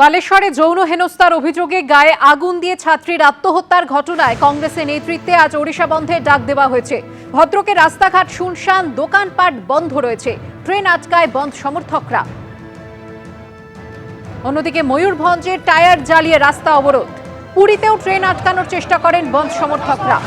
বালেশ্বরে যৌন হেনস্থার অভিযোগে গায়ে আগুন দিয়ে ছাত্রীর আত্মহত্যার ঘটনায় কংগ্রেসের নেতৃত্বে আজ ওড়িশা বন্ধের ডাক দেওয়া হয়েছে। ভদ্রকে রাস্তাঘাট, শুনশান, দোকানপাট বন্ধ রয়েছে। ট্রেন আটকায় বন্ধ সমর্থকরা। অন্যদিকে ময়ূরভঞ্জে টায়ার জ্বালিয়ে রাস্তা অবরোধ। পুরীতেও ট্রেন আটকানোর চেষ্টা করেন বন্ধ সমর্থকরা।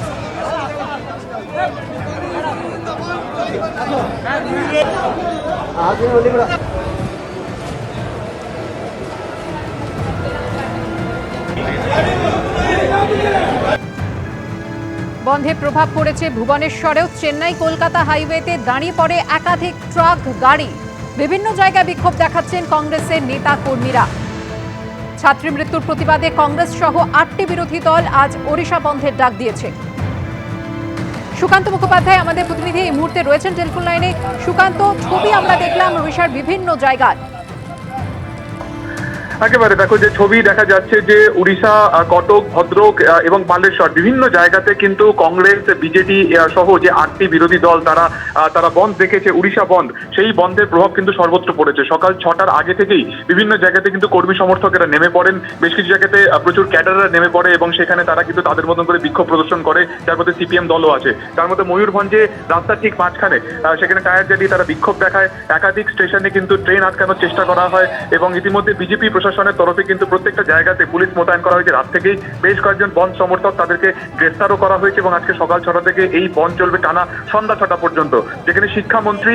বন্ধে প্রভাব পড়েছে ভুবনেশ্বরেও। চেন্নাই, কলকাতা হাইওয়েতে দাঁড়িয়ে পড়ে একাধিক ট্রাক, গাড়ি। বিভিন্ন জায়গায় বিক্ষোভ দেখাচ্ছেন কংগ্রেসের নেতা কর্মীরা। ছাত্রী মৃত্যুর প্রতিবাদে কংগ্রেস সহ আটটি বিরোধী দল আজ ওড়িশা বন্ধের ডাক দিয়েছে। সুকান্ত মুখোপাধ্যায় আমাদের প্রতিনিধি এই মুহূর্তে রয়েছেন টেলিফোন লাইনে। সুকান্ত, ছবি আমরা দেখলাম ওড়িশার বিভিন্ন জায়গায়। একেবারে দেখো যে ছবি দেখা যাচ্ছে যে উড়িষ্যা কটক, ভদ্রক এবং বালেশ্বর বিভিন্ন জায়গাতে কিন্তু কংগ্রেস, বিজেপি সহ যে আটটি বিরোধী দল তারা তারা বন্ধ দেখেছে, উড়িষ্যা বন্ধ। সেই বন্ধের প্রভাব কিন্তু সর্বত্র পড়েছে। সকাল ছটার আগে থেকেই বিভিন্ন জায়গাতে কিন্তু কর্মী সমর্থকেরা নেমে পড়েন। বেশ কিছু জায়গাতে প্রচুর ক্যাডাররা নেমে পড়ে এবং সেখানে তারা কিন্তু তাদের মতন করে বিক্ষোভ প্রদর্শন করে। যার মধ্যে সিপিএম দলও আছে। তার মধ্যে ময়ূরভঞ্জে রাস্তার ঠিক মাঝখানে সেখানে টায়ার জ্বালিয়ে তারা বিক্ষোভ দেখায়। একাধিক স্টেশনে কিন্তু ট্রেন আটকানোর চেষ্টা করা হয় এবং ইতিমধ্যে বিজেপি প্রশাসনের তরফে কিন্তু প্রত্যেকটা জায়গাতে পুলিশ মোতায়েন করা হয়েছে। রাত থেকেই বেশ কয়েকজন বন সমর্থক তাদেরকে গ্রেফতারও করা হয়েছে এবং আজকে সকাল ছটা থেকে এই বন চলবে টানা সন্ধ্যা ছটা পর্যন্ত। যেখানে শিক্ষামন্ত্রী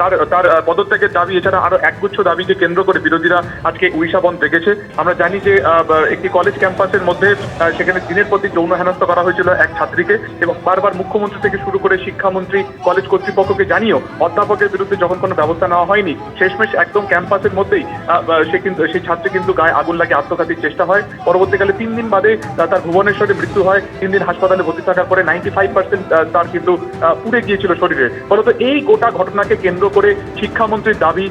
তার তার পদত্যাগের দাবি, এছাড়া আরও একগুচ্ছ দাবিকে কেন্দ্র করে বিরোধীরা আজকে উড়িষ্যা বন্ধ দেখেছে। আমরা জানি যে একটি কলেজ ক্যাম্পাসের মধ্যে সেখানে দিনের প্রতি যৌন হেনস্থা করা হয়েছিল এক ছাত্রীকে এবং বারবার মুখ্যমন্ত্রী থেকে শুরু করে শিক্ষামন্ত্রী কলেজ কর্তৃপক্ষকে জানিয়েও অধ্যাপকের বিরুদ্ধে যখন কোনো ব্যবস্থা নেওয়া হয়নি, শেষমেশ একদম ক্যাম্পাসের মধ্যেই সে কিন্তু সেই ছাত্রী কিন্তু গায়ে আগুন লাগিয়ে আত্মঘাতীর চেষ্টা হয়। পরবর্তীকালে তিন দিন বাদে তার ভুবনেশ্বরে মৃত্যু হয়। তিন দিন হাসপাতালে ভর্তি থাকার পরে নাইনটি ফাইভ পার্সেন্ট তার কিন্তু পুড়ে গিয়েছিল শরীরে। ফলত এই গোটা ঘটনাকে কেন্দ্র করে শিক্ষামন্ত্রীর দাবি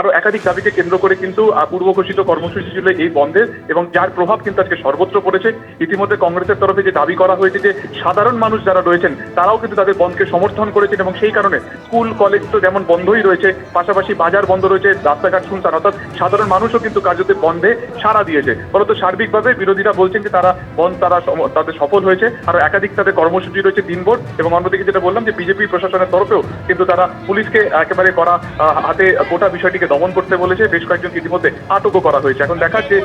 আরও একাধিক দাবিকে কেন্দ্র করে কিন্তু পূর্ব ঘোষিত কর্মসূচি ছিল এই বন্ধের এবং যার প্রভাব কিন্তু আজকে সর্বত্র পড়েছে। ইতিমধ্যে কংগ্রেসের তরফে যে দাবি করা হয়েছে যে সাধারণ মানুষ যারা রয়েছেন, তারাও কিন্তু তাদের বন্ধকে সমর্থন করেছেন এবং সেই কারণে স্কুল, কলেজ তো যেমন বন্ধই রয়েছে, পাশাপাশি বাজার বন্ধ রয়েছে, রাস্তাঘাট শুনছেন অর্থাৎ সাধারণ মানুষও কিন্তু কার্যত বন্ধে সাড়া দিয়েছে। ফলত সার্বিকভাবে বিরোধীরা বলছেন যে তারা বন্ধ তারা তাদের সফল হয়েছে, আর একাধিক তাদের কর্মসূচি রয়েছে দিনভর এবং অন্যদিকে যেটা বললাম যে বিজেপি প্রশাসনের তরফেও কিন্তু তারা পুলিশকে একেবারে করা হাতে গোটা বিষয়টিকে দমন করতে বলেছে। বেশ কয়েকজন ইতিমধ্যে আটকও করা হয়েছে। এখন দেখা যে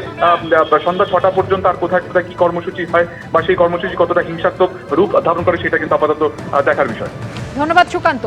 সন্ধ্যা ছটা পর্যন্ত আর কোথায় কোথায় কি কর্মসূচি হয় বা সেই কর্মসূচি কতটা হিংসাত্মক রূপ ধারণ করে সেটা কিন্তু আপাতত দেখার বিষয়। ধন্যবাদ সুকান্ত।